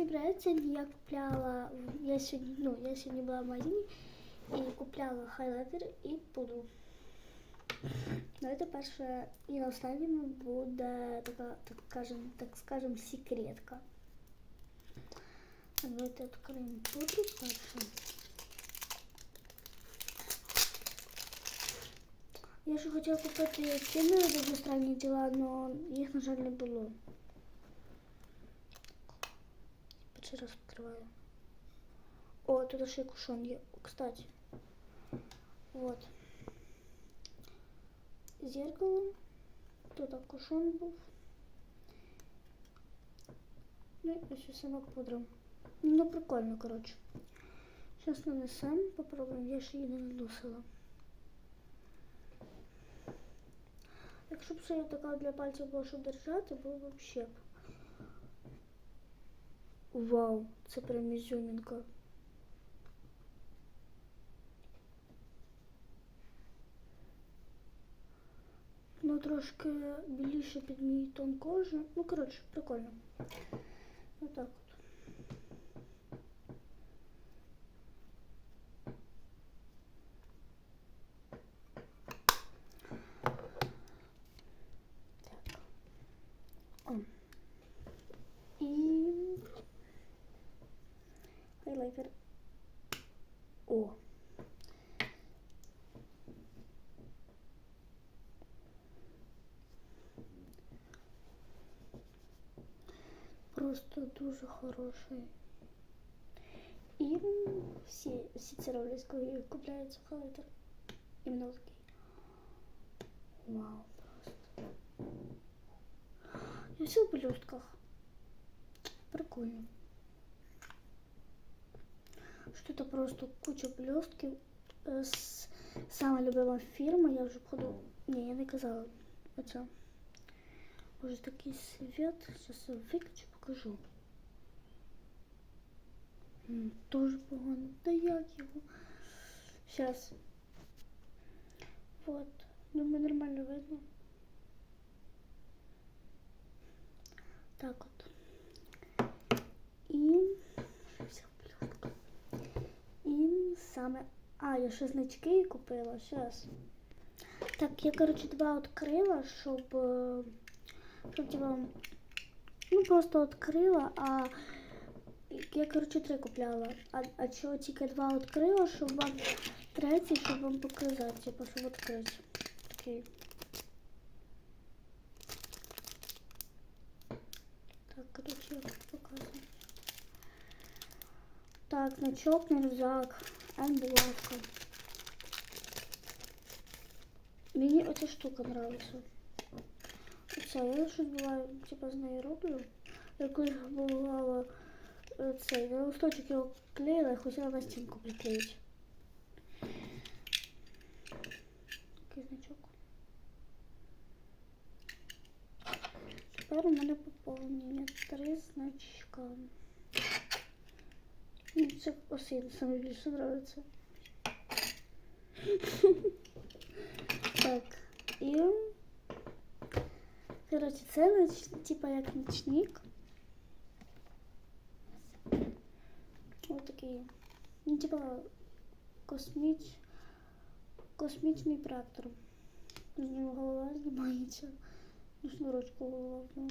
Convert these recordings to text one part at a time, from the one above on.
всім привіт! Сьогодні я купляла, я сьогодні, ну, я сьогодні була в магазині і купляла хайлайтер і пудру. Давайте перше і на останньому буде така, так скажем, так скажем, секретка. Давайте відкриємо пудру перше. Я ще хотіла купити ціни дуже странні діла, але їх, на жаль, не було. Перший раз відкриваю. О, тут ще й кушон є. Кстати. Вот. Зеркало. Тут кушон був. Ну і ще сама пудра. Ну, прикольно, коротше. Зараз нанесемо, попробуємо. Я ще її не наносила. Якщо б ще така для пальців була, щоб держати, було б взагалі. Вау, це прям ізюмінка. Ну, трошки біліше під мій тон кожи. Ну, коротше, прикольно. Отак от. Так. О. І хайлайтер. О. Просто дуже хороший. І всі, всі ці роблять, коли купляються хайлайтер. Іменно такий. Вау, просто. І все в блюстках. Прикольно. Что-то просто куча блістків. Е, с- Сама любима фірма, я вже походу. Ні, я не казала. Оця. Ось такий світ. Зараз я виключу, покажу. Тоже погано. Да як його? Сейчас. Вот. Думаю, нормально видно. Так от. І. І саме. А, я ще значки купила. Сейчас. Так, я, короче, два відкрила, щоб. е, Щоб типа, Ну, просто відкрила, а я, короче, три купляла. А, а чого тільки два відкрила, щоб вам третій, щоб вам показати, типу, щоб відкрити. Такий. Так, короче, я показую. Так, значок на рюкзак. Емблемка. Мені оця штука нравиться. Оця, я щось буває, типа з нею роблю. Я колись бувала е, цей, на листочок його клеїла і хотіла на стінку приклеїти. Такий значок. Тепер у мене поповнення три значка. Це осінь саме більше подобається. Так, і коротше, це типа як ночник. Ось такий. Ну, типа косміч, космічний трактор. З нього голова знімається. Ну, шнурочку головну.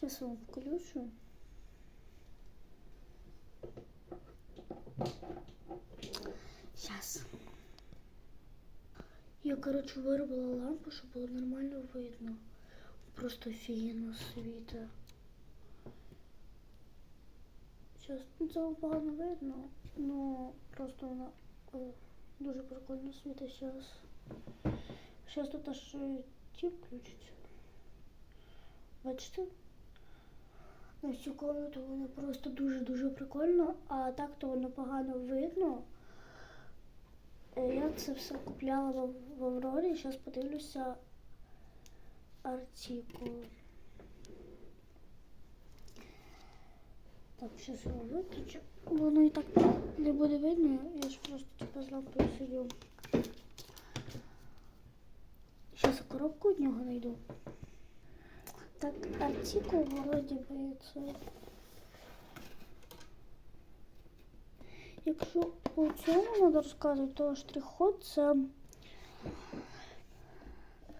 Зараз вам включу. Я, короче, вырубила лампу, чтобы было нормально видно. Просто офігенно світа. Сейчас ну, це погано видно, но просто вона о, дуже прикольно світить зараз. Зараз тут аж і ті включиться. Бачите? На всю комнату воно просто дуже-дуже прикольно, а так то воно погано видно. Е, Я це все купляла в, Аврорі. Зараз подивлюся артикул. Так, зараз його виключу. Воно і так не буде видно. Я ж просто типу з лампою сидю. Зараз коробку від нього знайду. Так, артикул вроді би це. Якщо по цьому треба розказувати, то штрих-код це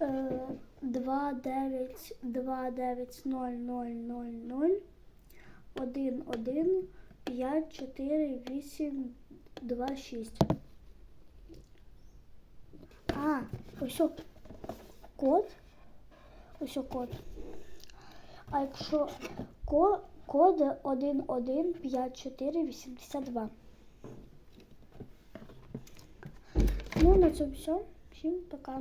е, 2929000 1 1 5 4 8 2 6. А, ось код. Ось код. А якщо ко, код 115482. Ну, на цьому все. Всім пока.